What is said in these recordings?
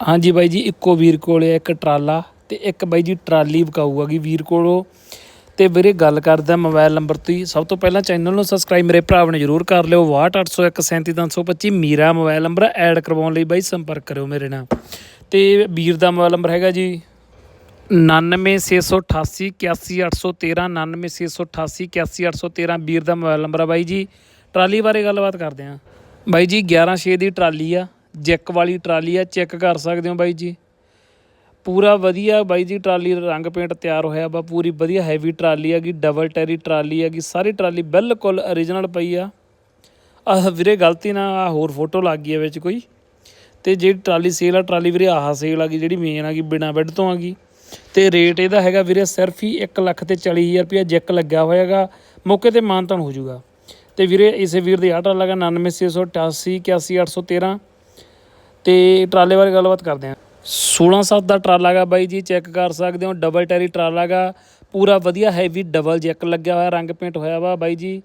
ਹਾਂਜੀ ਬਾਈ ਜੀ, ਇੱਕੋ ਵੀਰ ਕੋਲ ਕੋਲੇ ਇੱਕ ਟਰਾਲਾ ਤੇ ਇੱਕ ਬਾਈ ਜੀ ਟਰਾਲੀ ਵਿਕਾਊ ਹੈਗੀ ਵੀਰ ਕੋਲੋਂ। ਤੇ ਵੀਰੇ ਗੱਲ ਕਰਦਾ ਮੋਬਾਈਲ ਨੰਬਰ ਤੋਂ ਹੀ ਸਭ ਤੋਂ ਪਹਿਲਾਂ ਚੈਨਲ ਨੂੰ ਸਬਸਕ੍ਰਾਈਬ ਮੇਰੇ ਭਰਾ ਨੇ ਜਰੂਰ ਕਰ ਲਿਓ। 62801372325 ਮੇਰਾ ਮੋਬਾਈਲ ਨੰਬਰ ਐਡ ਕਰਵਾਉਣ ਲਈ ਬਾਈ ਸੰਪਰਕ ਕਰਿਓ ਮੇਰੇ ਨਾਲ। ਤੇ ਵੀਰ ਦਾ ਮੋਬਾਈਲ ਨੰਬਰ ਹੈਗਾ ਜੀ 99688 81813 99688 81813 ਵੀਰ ਦਾ ਮੋਬਾਈਲ ਨੰਬਰ ਆ ਬਾਈ ਜੀ। ਟਰਾਲੀ ਬਾਰੇ ਗੱਲਬਾਤ ਕਰਦੇ ਆਂ। ਬਾਈ ਜੀ 116 ਦੀ ਟਰਾਲੀ ਆ। ਜੈਕ ਵਾਲੀ ਟਰਾਲੀ ਆ, ਚੈੱਕ ਕਰ ਸਕਦੇ ਹੋ ਬਾਈ ਜੀ। ਪੂਰਾ ਵਧੀਆ ਬਾਈ ਜੀ ਟਰਾਲੀ ਰੰਗ ਪੇਂਟ ਤਿਆਰ ਹੋਇਆ ਵਾ, ਪੂਰੀ ਵਧੀਆ ਹੈਵੀ ਟਰਾਲੀ ਹੈਗੀ ਡਬਲ ਟੈਰੀ ਟਰਾਲੀ ਹੈਗੀ ਸਾਰੀ ਟਰਾਲੀ ਬਿਲਕੁਲ origignal ਪਈ ਆ। ਆਹ ਵੀਰੇ ਗਲਤੀ ਨਾਲ ਆਹ ਹੋਰ ਫੋਟੋ ਲੱਗ ਗਈ ਹੈ ਵਿੱਚ ਕੋਈ। ਤੇ ਜਿਹੜੀ ਟਰਾਲੀ ਸੇਲ ਆ, ਟਰਾਲੀ ਵੀਰੇ ਆਹ ਸੇਲ ਆ ਗਈ, ਜਿਹੜੀ ਮੇਨ ਆ ਗਈ, ਬਿਨਾ ਬੈੱਡ ਤੋਂ ਆ ਗਈ। ਤੇ ਰੇਟ ਇਹਦਾ ਹੈਗਾ ਵੀਰੇ ਸਿਰਫ ਹੀ 1 ਲੱਖ ਤੇ 40000 ਰੁਪਇਆ ਜੈਕ ਲੱਗਿਆ ਹੋਇਆਗਾ ਮੌਕੇ ਤੇ ਮਾਨਤਨ ਹੋ ਜਾਊਗਾ। ਤੇ ਵੀਰੇ ਇਸੇ ਵੀਰ ਦੀ ਆਹ ਟਰਾਲਾ ਹੈਗਾ 99688 81813 ਤੇ ਟਰਾਲੇ ਬਾਰੇ ਗੱਲਬਾਤ ਕਰਦੇ ਹਾਂ। 16 7 ਦਾ ਟਰਾਲਾ ਹੈਗਾ ਬਾਈ ਜੀ ਚੈੱਕ ਕਰ ਸਕਦੇ ਹੋ ਡਬਲ ਟੈਰੀ ਟਰਾਲਾ ਹੈਗਾ। ਪੂਰਾ ਵਧੀਆ ਹੈਵੀ ਡਬਲ ਜੈਕ ਲੱਗਿਆ ਹੋਇਆ, ਰੰਗ ਪੇਂਟ ਹੋਇਆ ਵਾ ਬਾਈ ਜੀ।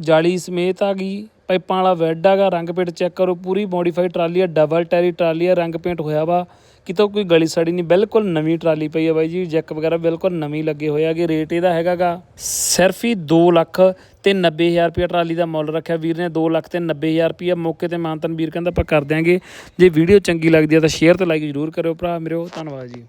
ਜਾਲੀ ਸਮੇਤ ਆ ਗਈ। ਪਾਈਪਾਂ ਵਾਲਾ ਵੈਡ ਹੈਗਾ, ਰੰਗ ਪੇਂਟ ਚੈੱਕ ਕਰੋ, ਪੂਰੀ ਮੋਡੀਫਾਈਡ ਟਰਾਲੀ ਆ ਡਬਲ ਟੈਰੀ ਟਰਾਲੀ ਆ, ਰੰਗ ਪੇਂਟ ਹੋਇਆ ਵਾ। ਕਿਤੋਂ ਕੋਈ ਗਲੀ ਸੜੀ ਨਹੀਂ, ਬਿਲਕੁਲ ਨਵੀਂ ਟਰਾਲੀ ਪਈ ਆ ਬਾਈ ਜੀ, ਜੈਕ ਵਗੈਰਾ ਬਿਲਕੁਲ ਨਵੀਂ ਲੱਗੇ ਹੋਏ ਹੈਗੇ ਰੇਟ ਇਹਦਾ ਹੈਗਾਗਾ ਸਿਰਫ ਹੀ 2 ਲੱਖ ਤੇ 90000 ਰੁਪਏ ਟਰਾਲੀ ਦਾ ਮੁੱਲ ਰੱਖਿਆ। ਵੀਰ ਨੇ 2 ਲੱਖ ਤੇ 90000 ਰੁਪਏ ਮੌਕੇ ਤੇ ਮਾਨਤਨ ਵੀਰ ਕਹਿੰਦਾ ਆਪਾਂ ਕਰ ਦਿਆਂਗੇ। ਜੇ ਵੀਡੀਓ ਚੰਗੀ ਲੱਗਦੀ ਆ ਤਾਂ ਸ਼ੇਅਰ ਤੇ ਲਾਈਕ ਜ਼ਰੂਰ ਕਰਿਓ ਭਰਾ। ਮੇਰਿਓ ਧੰਨਵਾਦ ਜੀ।